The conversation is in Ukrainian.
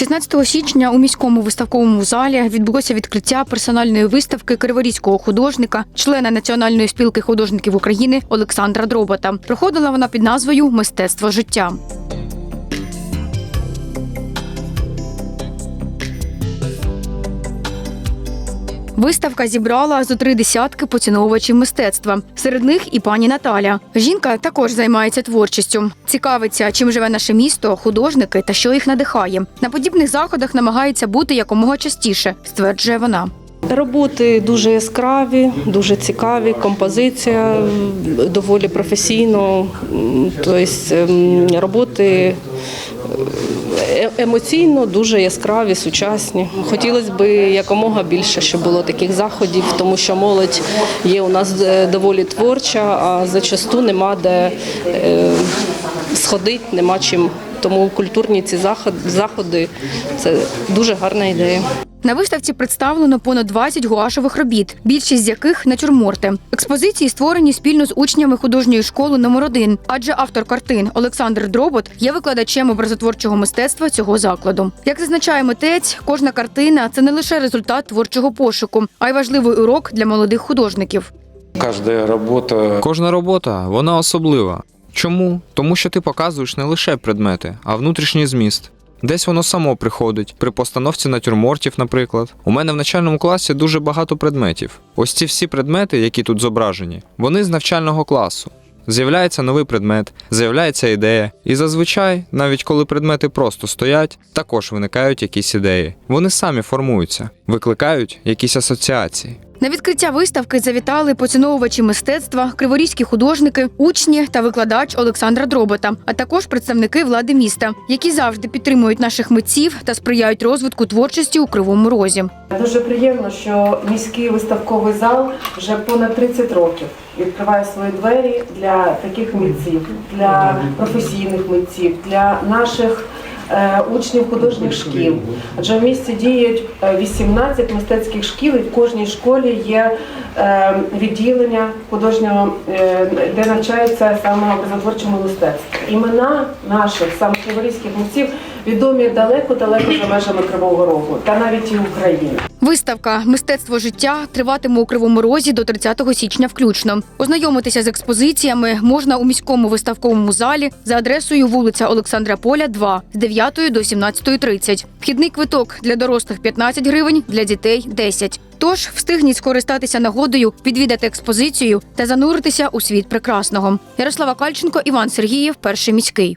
16 січня у міському виставковому залі відбулося відкриття персональної виставки криворізького художника, члена Національної спілки художників України Олександра Дробота. Проходила вона під назвою Мистецтво життя. Виставка зібрала зо три десятки поціновувачів мистецтва. Серед них і пані Наталя. Жінка також займається творчістю. Цікавиться, чим живе наше місто, художники та що їх надихає. На подібних заходах намагається бути якомога частіше, стверджує вона. Роботи дуже яскраві, дуже цікаві. Композиція доволі професійно. Тобто роботи емоційно дуже яскраві, сучасні. Хотілося б якомога більше, щоб було таких заходів, тому що молодь є у нас е, доволі творча, а зачасту нема де е, сходити, нема чим. Тому культурні ці заходи це дуже гарна ідея. На виставці представлено понад 20 гуашових робіт, більшість з яких натюрморти. Експозиції створені спільно з учнями художньої школи номер 1 адже автор картин Олександр Дробот є викладачем образотворчого мистецтва цього закладу. Як зазначає митець, кожна картина це не лише результат творчого пошуку, а й важливий урок для молодих художників. Каждая работа Кожна робота вона особлива. Чому? Тому що ти показуєш не лише предмети, а внутрішній зміст. Десь воно само приходить при постановці натюрмортів, наприклад. У мене в начальному класі дуже багато предметів. Ось ці всі предмети, які тут зображені, вони з навчального класу. З'являється новий предмет, з'являється ідея, і зазвичай, навіть коли предмети просто стоять, також виникають якісь ідеї. Вони самі формуються, викликають якісь асоціації. На відкриття виставки завітали поціновувачі мистецтва, криворізькі художники, учні та викладач Олександра Дробота, а також представники влади міста, які завжди підтримують наших митців та сприяють розвитку творчості у кривому розі. Дуже приємно, що міський виставковий зал вже понад 30 років відкриває свої двері для таких митців, для професійних митців, для наших учнів художніх шкіл. Адже в місті діють е, 18 мистецьких шкіл, і в кожній школі є е, відділення художнього, е, де навчається саме образотворчому мистецтву. Імена наших саме криворізьких митців відомі далеко-далеко за межами Кривого Рогу та навіть і України. Виставка Мистецтво життя триватиме у кривому розі до 30 січня включно. Ознайомитися з експозиціями можна у міському виставковому залі за адресою вулиця Олександра Поля, 2 з 9 до 17.30. Вхідний квиток для дорослих 15 гривень, для дітей 10. Тож встигніть скористатися нагодою, відвідати експозицію та зануритися у світ прекрасного. Ярослава Кальченко, Іван Сергієв, перший міський.